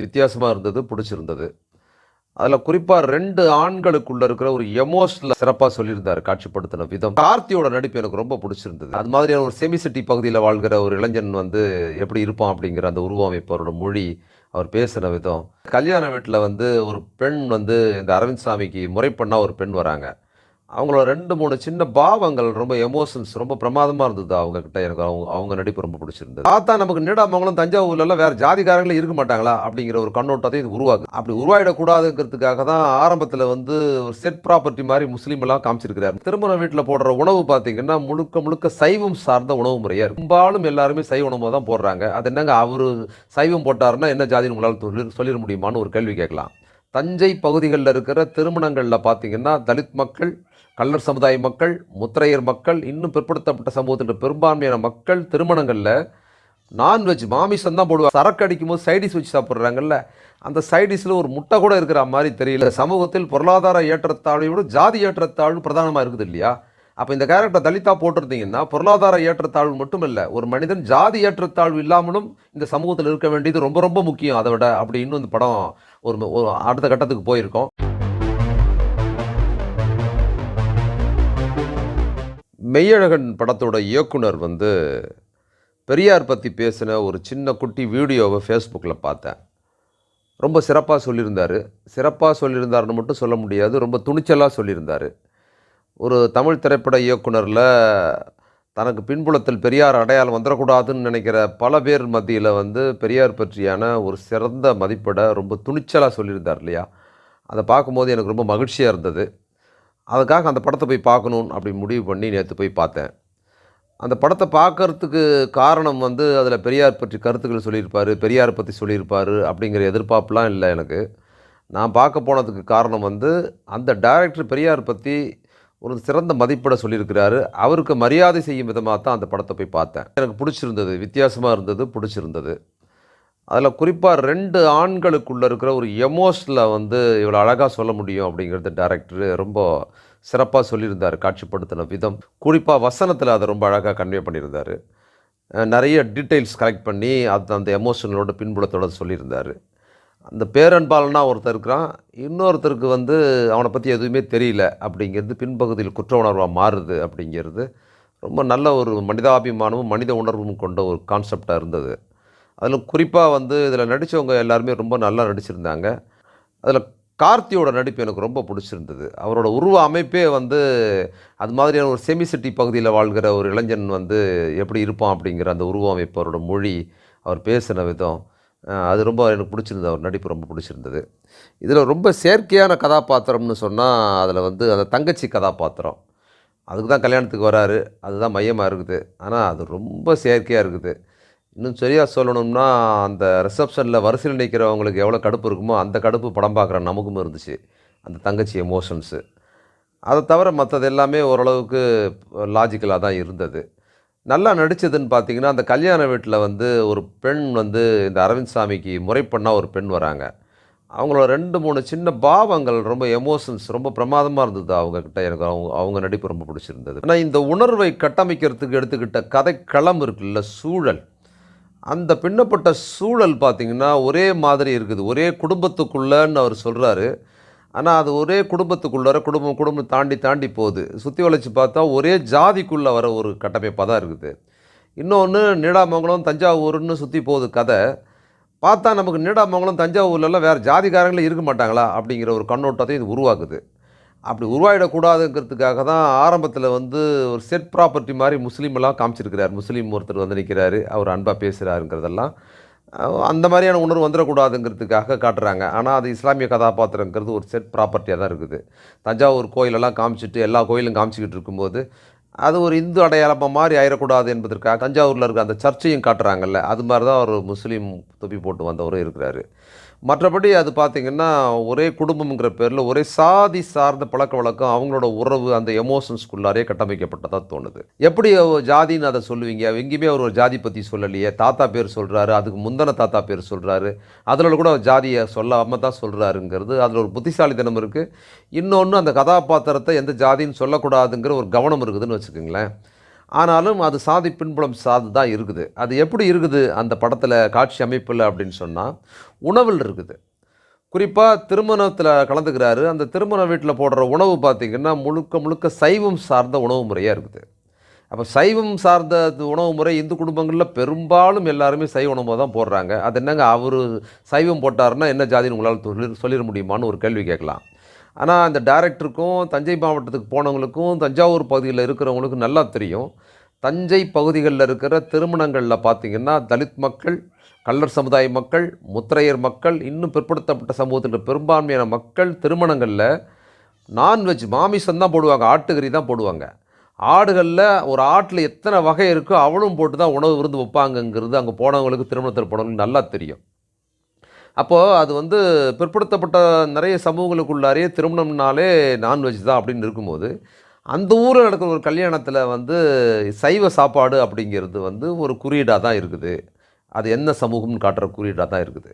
வித்தியாசமாக இருந்தது பிடிச்சிருந்தது. அதில் குறிப்பாக ரெண்டு ஆண்களுக்குள்ள இருக்கிற ஒரு எமோஷனல் சிறப்பாக சொல்லியிருந்தார் காட்சிப்படுத்தின விதம். கார்த்தியோட நடிப்பு எனக்கு ரொம்ப பிடிச்சிருந்தது. அது மாதிரியான ஒரு செமிசிட்டி பகுதியில் வாழ்கிற ஒரு இளைஞன் வந்து எப்படி இருப்பான் அப்படிங்கிற அந்த உருவமைப்பு அவரோட மொழி அவர் பேசின விதம். கல்யாண வீட்டில் வந்து ஒரு பெண் வந்து இந்த அரவிந்த் சாமிக்கு முறை ஒரு பெண் வராங்க. அவங்களோட ரெண்டு மூணு சின்ன பாவங்கள் ரொம்ப எமோஷன்ஸ் ரொம்ப பிரமாதமாக இருந்தது அவங்க கிட்ட. எனக்கு அவங்க அவங்க நடிப்பு ரொம்ப பிடிச்சிருந்தது. பார்த்தா நமக்கு நீடாமங்கலம் தஞ்சாவூர்லாம் வேறு ஜாதிக்காரங்களே இருக்க மாட்டாங்களா? அப்படிங்கிற ஒரு கண்ணோட்டத்தை இது உருவாக்கு அப்படி உருவாயிடக்கூடாதுங்கிறதுக்காக தான் ஆரம்பத்தில் வந்து ஒரு செட் ப்ராப்பர்ட்டி மாதிரி முஸ்லீம் எல்லாம் காமிச்சிருக்கிறார். திருமண வீட்டில் போடுற உணவு பார்த்தீங்கன்னா முழுக்க முழுக்க சைவம் சார்ந்த உணவு முறையாக இருக்கு பெரும்பாலும் எல்லாருமே சைவ உணவு தான் போடுறாங்க. அது என்னங்க அவர் சைவம் போட்டாருன்னா என்ன ஜாதின்னு உங்களால் சொல்லி சொல்லிட முடியுமான்னு ஒரு கேள்வி கேட்கலாம். தஞ்சை பகுதிகளில் இருக்கிற திருமணங்களில் பார்த்தீங்கன்னா தலித் மக்கள் கள்ளர் சமுதாய மக்கள் முத்திரையர் மக்கள் இன்னும் பிற்படுத்தப்பட்ட சமூகத்தின் பெரும்பான்மையான மக்கள் திருமணங்களில் நான்வெஜ் மாமிசம் தான் போடுவாங்க. சரக்கு அடிக்கும் போது சைடிஸ் வச்சு சாப்பிட்றாங்கல்ல அந்த சைடிஸில் ஒரு முட்டை கூட இருக்கிற மாதிரி தெரியல. சமூகத்தில் பொருளாதார ஏற்றத்தாழ்வை விட ஜாதி ஏற்றத்தாழ்வு பிரதானமாக இருக்குது இல்லையா? அப்போ இந்த கேரக்டர் தலிதா போட்டிருந்தீங்கன்னா பொருளாதார ஏற்றத்தாழ்வு மட்டும் இல்லை ஒரு மனிதன் ஜாதி ஏற்றத்தாழ்வு இல்லாமலும் இந்த சமூகத்தில் இருக்க வேண்டியது ரொம்ப ரொம்ப முக்கியம். அதை விட அப்படி இன்னும் இந்த படம் ஒரு ஒரு அடுத்த கட்டத்துக்கு போயிருக்கோம். மெய்யழகன் படத்தோட இயக்குனர் வந்து பெரியார் பற்றி பேசின ஒரு சின்ன குட்டி வீடியோவை ஃபேஸ்புக்கில் பார்த்தேன். ரொம்ப சிறப்பாக சொல்லியிருந்தார். சிறப்பாக சொல்லியிருந்தாருன்னு மட்டும் சொல்ல முடியாது ரொம்ப துணிச்சலாக சொல்லியிருந்தார். ஒரு தமிழ் திரைப்பட இயக்குனரில் தனக்கு பின்புலத்தில் பெரியார் அடையாளம் வந்துடக்கூடாதுன்னு நினைக்கிற பல பேர் மத்தியில் வந்து பெரியார் பற்றியான ஒரு சிறந்த மதிப்பீடை ரொம்ப துணிச்சலாக சொல்லியிருந்தார் இல்லையா? அதை பார்க்கும்போது எனக்கு ரொம்ப மகிழ்ச்சியாக இருந்தது. அதுக்காக அந்த படத்தை போய் பார்க்கணும் அப்படி முடிவு பண்ணி நேற்று போய் பார்த்தேன். அந்த படத்தை பார்க்கறதுக்கு காரணம் வந்து அதில் பெரியார் பற்றி கருத்துக்கள் சொல்லியிருப்பார் பெரியார் பற்றி சொல்லியிருப்பார் அப்படிங்கிற எதிர்பார்ப்புலாம் இல்லை எனக்கு. நான் பார்க்க போனதுக்கு காரணம் வந்து அந்த டைரக்டர் பெரியார் பற்றி ஒரு சிறந்த மதிப்பிட சொல்லியிருக்கிறாரு. அவருக்கு மரியாதை செய்யும் விதமாக தான் அந்த படத்தை போய் பார்த்தேன். எனக்கு பிடிச்சிருந்தது வித்தியாசமாக இருந்தது பிடிச்சிருந்தது. அதில் குறிப்பாக ரெண்டு ஆண்களுக்குள்ளே இருக்கிற ஒரு எமோஷனில் வந்து இவ்வளோ அழகாக சொல்ல முடியும் அப்படிங்கிறது டேரக்டர் ரொம்ப சிறப்பாக சொல்லியிருந்தார் காட்சிப்படுத்தின விதம். குறிப்பாக வசனத்தில் அதை ரொம்ப அழகாக கன்வே பண்ணியிருந்தார். நிறைய டீட்டெயில்ஸ் கலெக்ட் பண்ணி அது அந்த எமோஷனலோட பின்புலத்தோடு சொல்லியிருந்தார். அந்த பேரன்பாலனாக ஒருத்தர் இருக்கிறான். இன்னொருத்தருக்கு வந்து அவனை பற்றி எதுவுமே தெரியல அப்படிங்கிறது பின்பகுதியில் குற்ற உணர்வாக மாறுது அப்படிங்கிறது ரொம்ப நல்ல ஒரு மனிதாபிமானமும் மனித உணர்வும் கொண்ட ஒரு கான்செப்டாக இருந்தது. அதில் குறிப்பாக வந்து இதில் நடித்தவங்க எல்லாருமே ரொம்ப நல்லா நடிச்சிருந்தாங்க. அதில் கார்த்தியோட நடிப்பு எனக்கு ரொம்ப பிடிச்சிருந்தது. அவரோட உருவ அமைப்பே வந்து அது மாதிரியான ஒரு செமிசிட்டி பகுதியில் வாழ்கிற ஒரு இளைஞன் வந்து எப்படி இருப்பான் அப்படிங்கிற அந்த உருவ அமைப்பு அவரோட மொழி அவர் பேசின விதம் அது ரொம்ப எனக்கு பிடிச்சிருந்தது. அவர் நடிப்பு ரொம்ப பிடிச்சிருந்தது. இதில் ரொம்ப செயற்கையான கதாபாத்திரம்னு சொன்னால் அதில் வந்து அந்த தங்கச்சி கதாபாத்திரம். அதுக்கு தான் கல்யாணத்துக்கு வராரு. அதுதான் மையமாக இருக்குது. ஆனால் அது ரொம்ப செயற்கையாக இருக்குது. இன்னும் சரியாக சொல்லணும்னா அந்த ரிசப்ஷனில் வரிசையில் நிற்கிறவங்களுக்கு எவ்வளோ கடுப்பு இருக்குமோ அந்த கடுப்பு படம் பார்க்குற நமக்கும் இருந்துச்சு. அந்த தங்கச்சி எமோஷன்ஸு அதை தவிர மற்றது எல்லாமே ஓரளவுக்கு லாஜிக்கலாக தான் இருந்தது. நல்லா நடித்ததுன்னு பார்த்தீங்கன்னா அந்த கல்யாண வீட்டில் வந்து ஒரு பெண் வந்து இந்த அரவிந்த் சாமிக்கு முறை பண்ணா ஒரு பெண் வராங்க. அவங்களோட ரெண்டு மூணு சின்ன பாவங்கள் ரொம்ப எமோஷன்ஸ் ரொம்ப பிரமாதமாக இருந்தது அவங்கக்கிட்ட எனக்கு அவங்க அவங்க நடிப்பு ரொம்ப பிடிச்சிருந்தது. ஆனால் இந்த உணர்வை கட்டமைக்கிறதுக்கு எடுத்துக்கிட்ட கதை களம் இருக்குல்ல சூழல். அந்த பின்னப்பட்ட சூழல் பார்த்திங்கன்னா ஒரே மாதிரி இருக்குது. ஒரே குடும்பத்துக்குள்ளன்னு அவர் சொல்கிறாரு ஆனால் அது ஒரே குடும்பத்துக்குள்ளார குடும்பம் குடும்பம் தாண்டி தாண்டி போகுது. சுற்றி வளைச்சி பார்த்தா ஒரே ஜாதிக்குள்ளே வர ஒரு கட்டமைப்பாக தான் இருக்குது. இன்னொன்று நீடாமங்கலம் தஞ்சாவூர்னு சுற்றி போகுது கதை. பார்த்தா நமக்கு நீடாமங்கலம் தஞ்சாவூர்லலாம் வேறு ஜாதிகாரங்களே இருக்க மாட்டாங்களா அப்படிங்கிற ஒரு கண்ணோட்டத்தை இது உருவாக்குது. அப்படி உருவாயிடக்கூடாதுங்கிறதுக்காக தான் ஆரம்பத்தில் வந்து ஒரு செட் ப்ராப்பர்ட்டி மாதிரி முஸ்லீமெல்லாம் காமிச்சிருக்கிறார். முஸ்லீம் ஒருத்தர் வந்து நிற்கிறாரு அவர் அன்பாக பேசுகிறாருங்கிறதெல்லாம் அந்த மாதிரியான உணர்வு வந்துடக்கூடாதுங்கிறதுக்காக காட்டுறாங்க. ஆனால் அது இஸ்லாமிய கதாபாத்திரங்கிறது ஒரு செட் ப்ராப்பர்ட்டியாக தான் இருக்குது. தஞ்சாவூர் கோயிலெல்லாம் காமிச்சிட்டு எல்லா கோயிலும் காமிச்சிக்கிட்டு இருக்கும்போது அது ஒரு இந்து அடையாளமாக மாதிரி ஆயிடக்கூடாது என்பதற்காக தஞ்சாவூரில் இருக்க அந்த சர்ச்சையும் காட்டுறாங்கல்ல. அது மாதிரி தான் ஒரு முஸ்லீம் தொப்பி போட்டு வந்தவரும் இருக்கிறாரு. மற்றபடி அது பார்த்திங்கன்னா ஒரே குடும்பம்ங்கிற பேரில் ஒரே சாதி சார்ந்த பழக்க வழக்கம் அவங்களோட உறவு அந்த எமோஷன்ஸ்குள்ளாரே கட்டமைக்கப்பட்டதாக தோணுது. எப்படி ஜாதின்னு அதை சொல்லுவீங்க? எங்கேயுமே அவர் ஒரு ஜாதி பற்றி சொல்லலையே. தாத்தா பேர் சொல்கிறாரு அதுக்கு முந்தன தாத்தா பேர் சொல்கிறாரு அதில் கூட ஜாதியை சொல்லாமல் தான் சொல்கிறாருங்கிறது அதில் ஒரு புத்திசாலித்தனம் இருக்குது இன்னொன்று அந்த கதாபாத்திரத்தை எந்த ஜாதின்னு சொல்லக்கூடாதுங்கிற ஒரு கவனம் இருக்குதுன்னு வச்சுக்கோங்களேன். ஆனாலும் அது சாதி பின்புலம் சார்ந்து தான் இருக்குது. அது எப்படி இருக்குது? அந்த படத்தில் காட்சி அமைப்பில் அப்படின்னு சொன்னால் உணவில் இருக்குது. குறிப்பாக திருமணத்தில் கலந்துக்கிறாரு. அந்த திருமண வீட்டில் போடுற உணவு பார்த்திங்கன்னா முழுக்க முழுக்க சைவம் சார்ந்த உணவு முறையாக இருக்குது. அப்போ சைவம் சார்ந்த உணவு முறை இந்து குடும்பங்களில் பெரும்பாலும் எல்லாருமே சைவ உணவு தான் போடுறாங்க. அது என்னங்க அவர் சைவம் போட்டாருன்னா என்ன ஜாதின்னு உங்களால் சொல்லி சொல்லிட முடியுமான்னு ஒரு கேள்வி கேட்கலாம். ஆனால் அந்த டேரக்டருக்கும் தஞ்சை மாவட்டத்துக்கு போனவங்களுக்கும் தஞ்சாவூர் பகுதியில் இருக்கிறவங்களுக்கும் நல்லா தெரியும். தஞ்சை பகுதிகளில் இருக்கிற திருமணங்களில் பார்த்திங்கன்னா தலித் மக்கள் கள்ளர் சமுதாய மக்கள் முத்திரையர் மக்கள் இன்னும் பிற்படுத்தப்பட்ட சமூகத்தில் பெரும்பான்மையான மக்கள் திருமணங்களில் நான்வெஜ் மாமிசம் தான் போடுவாங்க ஆட்டுக்கறி தான் போடுவாங்க. ஆடுகளில் ஒரு ஆட்டில் எத்தனை வகை இருக்கோ அவளும் போட்டு தான் உணவு விருந்து வைப்பாங்கங்கிறது அங்கே போனவங்களுக்கு திருமணத்தில் போனவங்களுக்கு நல்லா தெரியும். அப்போது அது வந்து பிற்படுத்தப்பட்ட நிறைய சமூகங்களுக்குள்ளாரே திருமணம்னாலே நான்வெஜ் தான் அப்படின்னு இருக்கும்போது அந்த ஊரில் நடக்கிற ஒரு கல்யாணத்தில் வந்து சைவ சாப்பாடு அப்படிங்கிறது வந்து ஒரு குறியீடாக தான் இருக்குது. அது என்ன சமூகம்னு காட்டுற குறியீடாக தான் இருக்குது.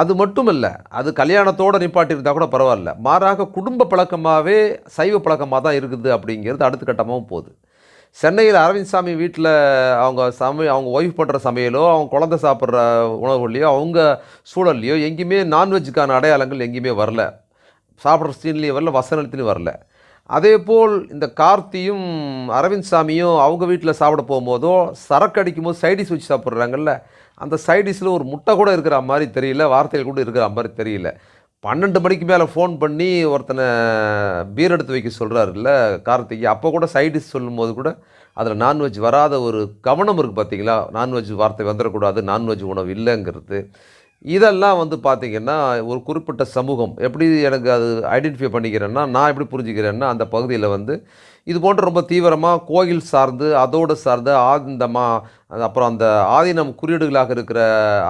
அது மட்டும் இல்லை அது கல்யாணத்தோடு நிப்பாட்டியிருந்தால் கூட பரவாயில்ல. மாறாக குடும்ப பழக்கமாகவே சைவ பழக்கமாக தான் இருக்குது அப்படிங்கிறது அடுத்த கட்டமாகவும் போகுது. சென்னையில் அரவிந்த் சாமி வீட்டில் அவங்க சமை அவங்க ஒய்ஃப் பண்ணுற சமையலோ அவங்க குழந்தை சாப்பிட்ற உணவுலையோ அவங்க சூழல்லையோ எங்கேயுமே நான்வெஜ்ஜுக்கான அடையாளங்கள் எங்கேயுமே வரல. சாப்பிட்ற சீன்லேயும் வரல வசனத்துலேயும் வரல. அதே போல் இந்த கார்த்தியும் அரவிந்த் சாமியும் அவங்க வீட்டில் சாப்பிட போகும்போதோ சரக்கு அடிக்கும் போது சைடிஷ் வச்சு சாப்பிட்றாங்கல்ல அந்த சைடிஷில் ஒரு முட்டை கூட இருக்கிற மாதிரி தெரியல வார்த்தைகள் கூட இருக்கிற மாதிரி தெரியல. பன்னெண்டு மணிக்கு மேலே ஃபோன் பண்ணி ஒருத்தனை பீர் எடுத்து வைக்க சொல்கிறாருல்ல கார்த்திகை. அப்போ கூட சைடிஷ் சொல்லும்போது கூட அதில் நான்வெஜ் வராத ஒரு கவனம் இருக்குது பார்த்தீங்களா நான்வெஜ் வார்த்தை வந்துடக்கூடாது நான்வெஜ் உணவு இல்லைங்கிறது. இதெல்லாம் வந்து பார்த்திங்கன்னா ஒரு குறிப்பிட்ட சமூகம். எப்படி எனக்கு அது ஐடென்டிஃபை பண்ணிக்கிறேன்னா நான் எப்படி புரிஞ்சுக்கிறேன்னா அந்த பகுதியில் வந்து இது போன்ற ரொம்ப தீவிரமாக கோயில் சார்ந்து அதோடு சார்ந்து ஆனந்தமாக அப்புறம் அந்த ஆதீனம் குறியீடுகளாக இருக்கிற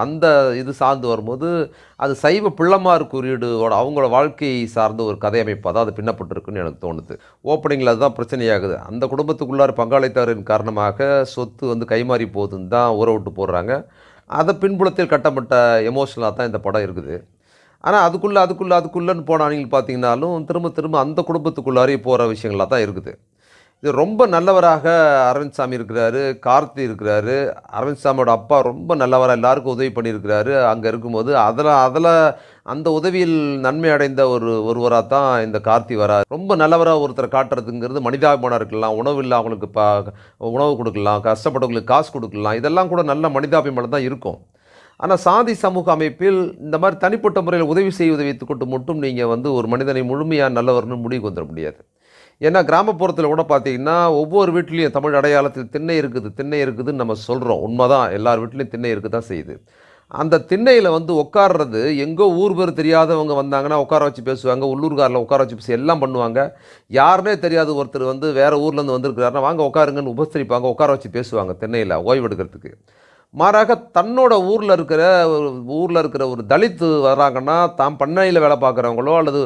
அந்த இது சார்ந்து வரும்போது அது சைவ பிள்ளமார் குறியீடோட அவங்களோட வாழ்க்கையை சார்ந்த ஒரு கதையமைப்பாக தான் அது பின்னப்பட்டிருக்குன்னு எனக்கு தோணுது. ஓப்பனிங்கில் அதுதான் பிரச்சனையாகுது. அந்த குடும்பத்துக்குள்ளார் பங்காளித்தாரின் காரணமாக சொத்து வந்து கைமாறி போகுதுன்னு தான் ஊற விட்டு போடுறாங்க. அதை பின்புலத்தில் கட்டப்பட்ட எமோஷனலாக தான் இந்த படம் இருக்குது. ஆனால் அதுக்குள்ளே அதுக்குள்ளே அதுக்குள்ளேன்னு போனவங்க அணிகள் பார்த்தீங்கன்னாலும் திரும்ப திரும்ப அந்த குடும்பத்துக்குள்ளாரே போகிற விஷயங்களாக தான் இருக்குது. இது ரொம்ப நல்லவராக அரவிந்த் சாமி இருக்கிறாரு கார்த்தி இருக்கிறாரு அரவிந்த்சாமியோட அப்பா ரொம்ப நல்லவராக எல்லாருக்கும் உதவி பண்ணியிருக்கிறாரு. அங்கே இருக்கும்போது அதில் அதில் அந்த உதவியில் நன்மை அடைந்த ஒரு ஒருவராக தான் இந்த கார்த்தி வராரு. ரொம்ப நல்லவராக ஒருத்தரை காட்டுறதுங்கிறது மனிதாபிமானம் இருக்கலாம் உணவு இல்லை அவங்களுக்கு பா உணவு கொடுக்கலாம் கஷ்டப்பட்டவங்களுக்கு காசு கொடுக்கலாம் இதெல்லாம் கூட நல்ல மனிதாபிமானம் தான் இருக்கும். ஆனால் சாதி சமூக அமைப்பில் இந்த மாதிரி தனிப்பட்ட முறையில் உதவி செய்வதை வைத்துக்கொண்டு மட்டும் நீங்கள் வந்து ஒரு மனிதனை முழுமையாக நல்லவர்னு முடிவுக்கு வந்துட முடியாது. ஏன்னா கிராமப்புறத்தில் கூட பார்த்தீங்கன்னா ஒவ்வொரு வீட்லேயும் தமிழ் அடையாளத்தில் திண்ணை இருக்குது திண்ணை இருக்குதுன்னு நம்ம சொல்கிறோம் உண்மை தான் எல்லார் வீட்லேயும் திண்ணை இருக்க தான் செய்யுது. அந்த திண்ணையில் வந்து உட்கார்றது எங்கோ ஊர் பேர் தெரியாதவங்க வந்தாங்கன்னா உட்கார வச்சு பேசுவாங்க. உள்ளூர்காரில் உட்கார வச்சு பேசி எல்லாம் பண்ணுவாங்க. யாருனே தெரியாத. ஒருத்தர் வந்து வேறு ஊர்லேருந்து வந்திருக்கிறாருன்னா வாங்க உட்காருங்கன்னு உபசரிப்பாங்க. உட்கார வச்சு பேசுவாங்க திண்ணையில் ஓய்வெடுக்கிறதுக்கு. மாறாக தன்னோட ஊரில் இருக்கிற ஊரில் இருக்கிற ஒரு தலித்து வராங்கன்னா தாம் பண்ணையில் வேலை பார்க்குறவங்களோ அல்லது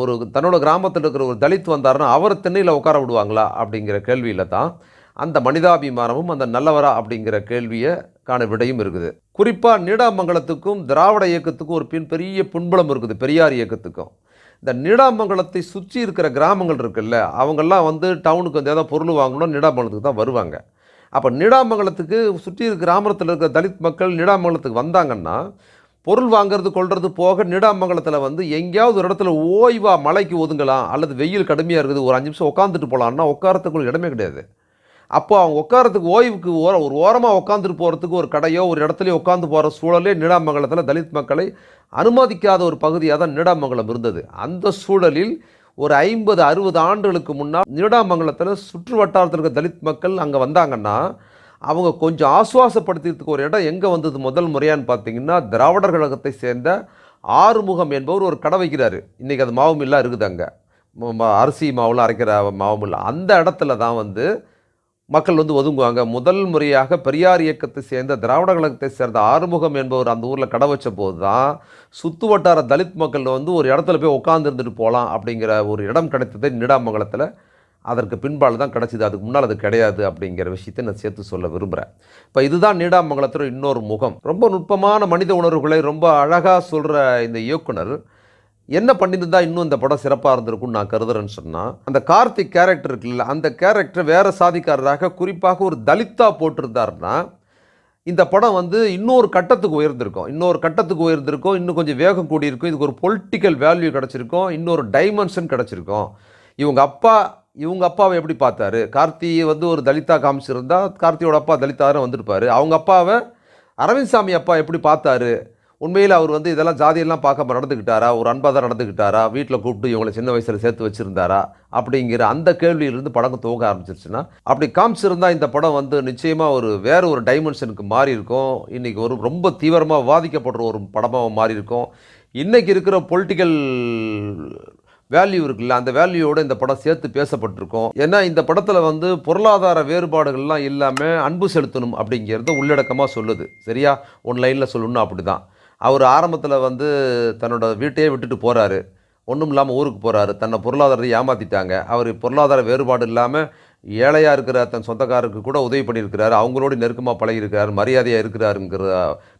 ஒரு தன்னோட கிராமத்தில் இருக்கிற ஒரு தலித் வந்தாருன்னா அவர் திண்ணையில் உட்கார விடுவாங்களா அப்படிங்கிற கேள்வியில் தான் அந்த மனிதாபிமானமும் அந்த நல்லவரா அப்படிங்கிற கேள்வியை காண விடையும் இருக்குது. குறிப்பாக நீடாமங்கலத்துக்கும் திராவிட இயக்கத்துக்கும் ஒரு பின் பெரிய புண்பலம் இருக்குது பெரியார் இயக்கத்துக்கும். இந்த நீடாமங்கலத்தை சுற்றி இருக்கிற கிராமங்கள் இருக்குல்ல அவங்கெல்லாம் வந்து டவுனுக்கு வந்து ஏதாவது பொருள் வாங்கணும் நீடாமங்கலத்துக்கு தான் வருவாங்க. அப்போ நீடாமங்கலத்துக்கு சுற்றி இருக்கிற கிராமத்தில் இருக்கிற தலித் மக்கள் நீடாமங்கலத்துக்கு வந்தாங்கன்னா பொருள் வாங்குறது கொள்வது போக நீடாமங்கலத்தில் வந்து எங்கேயாவது ஒரு இடத்துல ஓய்வாக மலைக்கு ஒதுங்கலாம் அல்லது வெயில் கடுமையாக இருக்குது ஒரு அஞ்சு நிமிஷம் உட்காந்துட்டு போகலான்னா உட்காரத்துக்கு இடமே கிடையாது. அப்போ அவங்க உட்காரத்துக்கு ஓய்வுக்கு ஓர ஒரு ஓரமாக உட்காந்துட்டு போகிறதுக்கு ஒரு கடையோ ஒரு இடத்துலையோ உட்காந்து போகிற சூழலே நீடாமங்கலத்தில் தலித் மக்களை அனுமதிக்காத ஒரு பகுதியாக தான் நீடாமங்கலம் இருந்தது. அந்த சூழலில் ஒரு ஐம்பது அறுபது ஆண்டுகளுக்கு முன்னால் நீடாமங்கலத்தில் சுற்று வட்டாரத்தில் இருக்க தலித் மக்கள் அங்கே வந்தாங்கன்னா அவங்க கொஞ்சம் ஆசுவாசப்படுத்துறதுக்கு ஒரு இடம் எங்கே வந்தது முதல் முறையான்னு பார்த்தீங்கன்னா திராவிடர் கழகத்தை சேர்ந்த ஆறுமுகம் என்பவர் ஒரு கடை வைக்கிறாரு. இன்றைக்கி அது மாவு மில்லாக இருக்குது அங்கே. அரிசி மாவுலாம் அரைக்கிற மாவுமில்லை அந்த இடத்துல தான் வந்து மக்கள் வந்து ஒதுங்குவாங்க. முதல் முறையாக பெரியார் இயக்கத்தை சேர்ந்த திராவிட கழகத்தை சேர்ந்த ஆறுமுகம் என்பவர் அந்த ஊரில் கடை வச்ச போது தான் சுத்து வட்டார தலித் மக்கள் வந்து ஒரு இடத்துல போய் உட்காந்துருந்துட்டு போகலாம் அப்படிங்கிற ஒரு இடம் கிடைத்தது நீடாமங்கலத்தில். அதற்கு பின்பால் தான் கிடச்சிது. அதுக்கு முன்னால் அது கிடையாது அப்படிங்கிற விஷயத்தை நான் சேர்த்து சொல்ல விரும்புகிறேன் இப்போ இதுதான் நீடாமங்கலத்தில் இன்னொரு முகம். ரொம்ப நுட்பமான மனித உணர்வுகளை ரொம்ப அழகாக சொல்கிற இந்த இயக்குனர் என்ன பண்ணியிருந்தா இன்னும் இந்த படம் சிறப்பாக இருந்திருக்கும்னு நான் கருதுறேன்னு சொன்னால் அந்த கார்த்திக் கேரக்டர் இருக்குல்ல அந்த கேரக்டர் வேறு சாதிக்காரராக குறிப்பாக ஒரு தலித்தா போட்டிருந்தாருன்னா இந்த படம் வந்து இன்னொரு கட்டத்துக்கு உயர்ந்திருக்கும். இன்னொரு கட்டத்துக்கு உயர்ந்திருக்கும். இன்னும் கொஞ்சம் வேகம் கூடியிருக்கும். இதுக்கு ஒரு பொலிட்டிக்கல் வேல்யூ கிடச்சிருக்கும். இன்னொரு டைமென்ஷன் கிடச்சிருக்கும். இவங்க அப்பா இவங்க அப்பாவை எப்படி பார்த்தாரு? கார்த்தி வந்து ஒரு தலிதா காமிச்சிருந்தா கார்த்தியோட அப்பா தலிதாரம் வந்திருப்பாரு. அவங்க அப்பாவை அரவிந்த் சாமி அப்பா எப்படி பார்த்தாரு? உண்மையில் அவர் வந்து இதெல்லாம் ஜாதியெல்லாம் பார்க்காம நடந்துக்கிட்டாரா? ஒரு அன்பாக தான் நடந்துக்கிட்டாரா? வீட்டில் கூப்பிட்டு இவங்களை சின்ன வயசில் சேர்த்து வச்சுருந்தாரா? அப்படிங்கிற அந்த கேள்வியிலிருந்து படம் துவங்க ஆரம்பிச்சிருச்சுன்னா அப்படி காமிச்சிருந்தா இந்த படம் வந்து நிச்சயமாக ஒரு வேற ஒரு டைமென்ஷனுக்கு மாறி இருக்கும் இன்றைக்கி ஒரு ரொம்ப தீவிரமாக வாதிக்கப்படுற ஒரு படமாக மாறி இருக்கும் இன்றைக்கி இருக்கிற பொலிட்டிக்கல் வேல்யூ இருக்குல்ல அந்த வேல்யூவோட இந்த படம் சேர்த்து பேசப்பட்டிருக்கும். ஏன்னா இந்த படத்தில் வந்து பொருளாதார வேறுபாடுகள்லாம் இல்லாமல் அன்பு செலுத்தணும் அப்படிங்கிறத உள்ளடக்கமாக சொல்லுது. சரியா? ஒன் லைனில் சொல்லணும் அப்படி தான் அவர் ஆரம்பத்தில் வந்து தன்னோட வீட்டையே விட்டுட்டு போகிறாரு ஒன்றும் இல்லாமல் ஊருக்கு போகிறாரு தன்னை பொருளாதாரத்தை ஏமாற்றிட்டாங்க அவர் பொருளாதார வேறுபாடு இல்லாமல் ஏழையாக இருக்கிற தன் சொந்தக்காரருக்கு கூட உதவி பண்ணியிருக்கிறாரு. அவங்களோட நெருக்கமாக பழகியிருக்கிறார். மரியாதையாக இருக்கிறாருங்கிற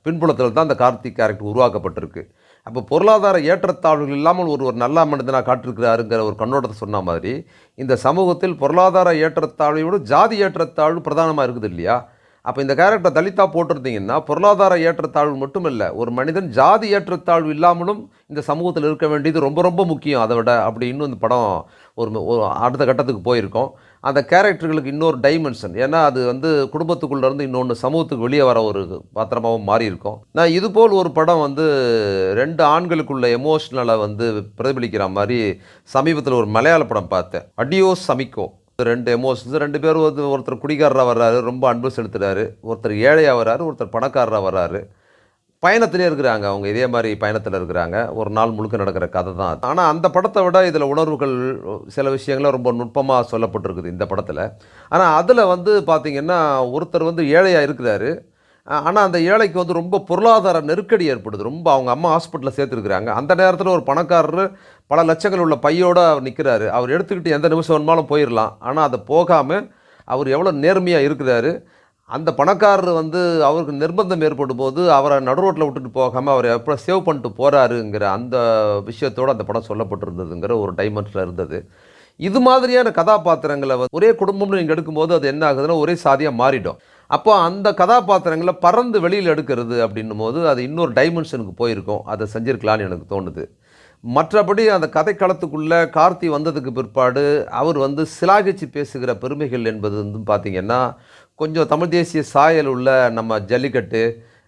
பின்புலத்தில் தான் அந்த கார்த்திக் கேரக்டர் உருவாக்கப்பட்டிருக்கு. அப்போ பொருளாதார ஏற்றத்தாழ்வுகள் இல்லாமல் ஒரு ஒரு நல்ல மனிதனாக காட்டிருக்கிறாருங்கிற ஒரு கண்ணோட்டத்தை சொன்ன மாதிரி இந்த சமூகத்தில் பொருளாதார ஏற்றத்தாழ்வையோடு ஜாதி ஏற்றத்தாழ்வு பிரதானமாக இருக்குது இல்லையா? அப்போ இந்த கேரக்டர் தலித்தா போட்டிருந்தீங்கன்னா பொருளாதார ஏற்றத்தாழ்வு மட்டும் இல்லை ஒரு மனிதன் ஜாதி ஏற்றத்தாழ்வு இல்லாமலும் இந்த சமூகத்தில் இருக்க வேண்டியது ரொம்ப ரொம்ப முக்கியம். அதை விட அப்படி இன்னும் இந்த படம் ஒரு ஒரு அடுத்த கட்டத்துக்கு போயிருக்கோம். அந்த கேரக்டர்களுக்கு இன்னொரு டைமென்ஷன் ஏன்னா அது வந்து குடும்பத்துக்குள்ளேருந்து இன்னொன்று சமூகத்துக்கு வெளியே வர ஒரு பாத்திரமாகவும் மாறியிருக்கும். நான் இதுபோல் ஒரு படம் வந்து ரெண்டு ஆண்களுக்குள்ள எமோஷ்னலை வந்து பிரதிபலிக்கிற மாதிரி சமீபத்தில் ஒரு மலையாள படம் பார்த்தேன். அடியோ சமிக்கோ ரெண்டு எமோஷன்ஸ் ரெண்டு பேரும் வந்து ஒருத்தர் குடிகாரராக வர்றாரு ரொம்ப அன்பு செலுத்துறாரு. ஒருத்தர் ஏழையாக வர்றாரு ஒருத்தர் பணக்காரராக வர்றாரு. பயணத்திலே இருக்கிறாங்க அவங்க இதே மாதிரி பயணத்தில் இருக்கிறாங்க. ஒரு நாள் முழுக்க நடக்கிற கதை தான் ஆனால் அந்த படத்தை விட இதில் உணர்வுகள் சில விஷயங்கள ரொம்ப நுட்பமாக சொல்லப்பட்டிருக்குது இந்த படத்தில். ஆனால் அதில் வந்து பார்த்திங்கன்னா ஒருத்தர் வந்து ஏழையாக இருக்கிறாரு. ஆனால் அந்த ஏழைக்கு வந்து ரொம்ப பொருளாதார நெருக்கடி ஏற்படுது. ரொம்ப அவங்க அம்மா ஹாஸ்பிட்டலில் சேர்த்துருக்குறாங்க. அந்த நேரத்தில் ஒரு பணக்காரர் பல லட்சங்கள் உள்ள பையோடு அவர் நிற்கிறாரு அவர் எடுத்துக்கிட்டு எந்த நிமிஷம் வேணுமாலும் போயிடலாம் ஆனால் அதை போகாமல் அவர் எவ்வளோ நேர்மையாக இருக்கிறாரு. அந்த பணக்காரர் வந்து அவருக்கு நிர்பந்தம் ஏற்படும் போது அவரை நடுரோட்டில் விட்டுட்டு போகாமல் அவர் எப்போ சேவ் பண்ணிட்டு போகிறாருங்கிற அந்த விஷயத்தோடு அந்த படம் சொல்லப்பட்டிருந்ததுங்கிற ஒரு டைமண்ட்ஸில் இருந்தது. இது மாதிரியான கதாபாத்திரங்களை வந்து ஒரே குடும்பம்னு நீங்கள் எடுக்கும்போது அது என்ன ஆகுதுன்னா ஒரே சாதியாக மாறிடும். அப்போ அந்த கதாபாத்திரங்களை பறந்து வெளியில் எடுக்கிறது அப்படின்னும் போது அது இன்னொரு டைமென்ஷனுக்கு போயிருக்கும். அதை செஞ்சிருக்கலான்னு எனக்கு தோணுது. மற்றபடி அந்த கதைக்களத்துக்குள்ளே கார்த்தி வந்ததுக்கு பிற்பாடு அவர் வந்து சிலாகிச்சு பேசுகிற பெருமைகள் என்பது வந்து பார்த்திங்கன்னா கொஞ்சம் தமிழ் தேசிய சாயல் உள்ள நம்ம ஜல்லிக்கட்டு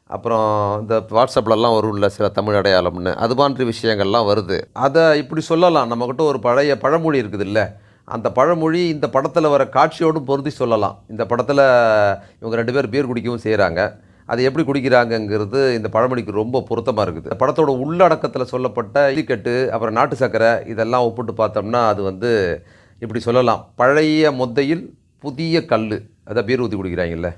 அப்புறம் இந்த வாட்ஸ்அப்லலாம் வரும்ல சில தமிழ் அடையாளம்னு. அது மாதிரி விஷயங்கள்லாம் வருது. அதை இப்படி சொல்லலாம். நம்மக்கிட்ட ஒரு பழைய பழமொழி இருக்குது இல்லை அந்த பழமொழி இந்த படத்தில் வர காட்சியோடும் பொருத்தி சொல்லலாம். இந்த படத்தில் இவங்க ரெண்டு பேர் பீர் குடிக்கவும் செய்கிறாங்க அது எப்படி குடிக்கிறாங்கங்கிறது இந்த பழமொழிக்கு ரொம்ப பொருத்தமாக இருக்குது. படத்தோட உள்ளடக்கத்தில் சொல்லப்பட்ட இலிக்கட்டு அப்புறம் நாட்டு சக்கரை இதெல்லாம் ஒப்பிட்டு பார்த்தோம்னா அது வந்து இப்படி சொல்லலாம். பழைய மொத்தையில் புதிய கல் அதை பீர் ஊற்றி குடிக்கிறாங்கல்ல.